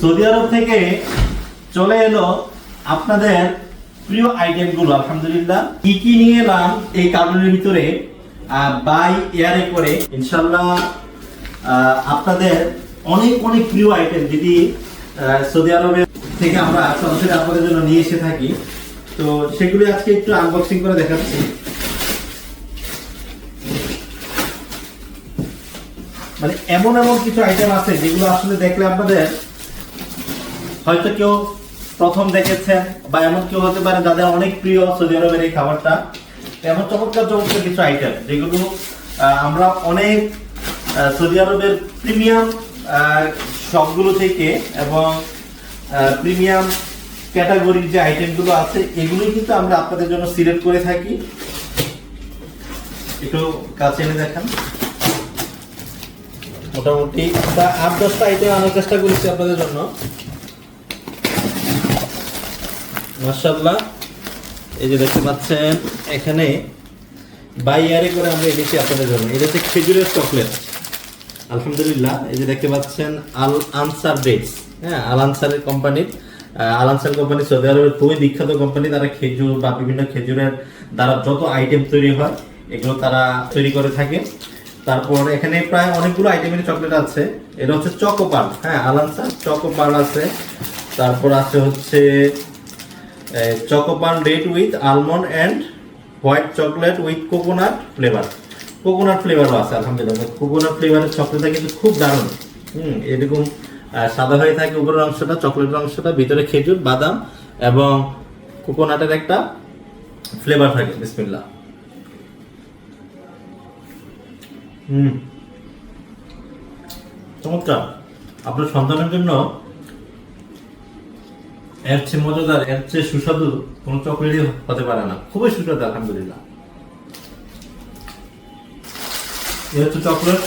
Saudi আরব থেকে চলে এলো আপনাদের প্রিয় আইটেমগুলো, আলহামদুলিল্লাহ। কি কি নিয়ে এলাম এই কার্টুনের ভিতরে বাই, এয়ারে করে। ইনশাল্লাহ আপনাদের অনেক অনেক প্রিয় আইটেম যদি সৌদি আরবের থেকে আমরা সরাসরি আপনাদের জন্য নিয়ে এসে থাকি। তো সেগুলি আজকে একটু আনবক্সিং করে দেখাচ্ছি। মানে এমন এমন কিছু আইটেম আছে যেগুলো আসলে দেখলে আপনাদের হয়তো কেউ প্রথম দেখেছেন বা এমন কেউ হতে পারে যাদের অনেক প্রিয় সৌদি আরবের এই খাবারটা। এমন চমৎকার চমৎকার কিছু আইটেম যেগুলো আমরা অনেক সৌদি আরবের প্রিমিয়াম শপগুলো থেকে এবং প্রিমিয়াম ক্যাটাগরির যে আইটেমগুলো আছে, এগুলোই কিন্তু আমরা আপনাদের জন্য সিলেক্ট করে থাকি। একটু কাছে এনে দেখান। মোটামুটি আট দশটা আইটেম আনার চেষ্টা করেছি আপনাদের জন্য। মার্শাল্লাহ এই যে দেখতে পাচ্ছেন, এখানে বাই ইয়ারে করে আমরা এনেছি আপনাদের জন্য। এটা হচ্ছে খেজুরের চকলেট। আলহামদুলিল্লাহ, এই যে দেখতে পাচ্ছেন, আল আনসার হ্যাঁ আল আনসারের কোম্পানির আল আনসার কোম্পানি সৌদি আরবের খুবই বিখ্যাত কোম্পানি। তারা খেজুর বা বিভিন্ন খেজুরের দ্বারা যত আইটেম তৈরি হয়, এগুলো তারা তৈরি করে থাকে। তারপর এখানে প্রায় অনেকগুলো আইটেমের চকলেট আছে। এটা হচ্ছে চকোপার হ্যাঁ আল আনসার চকোপার আছে। তারপর আছে হচ্ছে Chocopan red with almond and white chocolate with coconut flavour. Coconut ফ্লেভারও আছে, আলহামদুলিল্লাহ কোকোনাট ফ্লেভারের চকলেটটা কিন্তু খুব দারুণ। হুম, এরকম সাদা হয়ে থাকে উপরের অংশটা, চকলেটের অংশটা, ভিতরে খেজুর, বাদাম এবং কোকোনাটের একটা ফ্লেভার থাকে বিসমিল্লা হুম। চমৎকার। আপনার সন্তানের জন্য এর চেয়ে মজাদার, এর চেয়ে সুস্বাদু কোনো চকলেটই হতে পারে না। খুবই সুস্বাদু, আলহামদুলিল্লাহ। এ হচ্ছে চকলেট।